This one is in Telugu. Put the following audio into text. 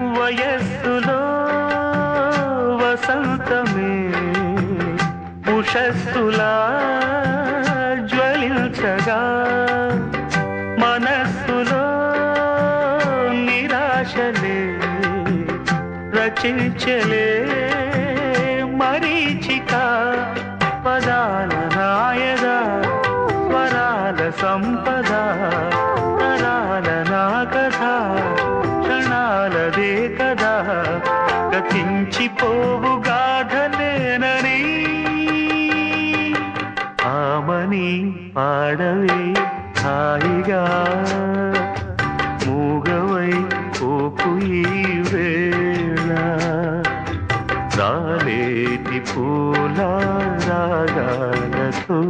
వయస్సులో వసంతమే ఉషస్సులా జ్వలించగా మనస్సులో నిరాశలే రచించలే మరీచిక పదాల నాయద స్వరాల సంపద కలదే కదా గతించిపోవు గాథలేనని ఆమని పాడవే హాయిగా మూగవై పోకు ఈ వేళ. రాలేటి పూల రాగాలతో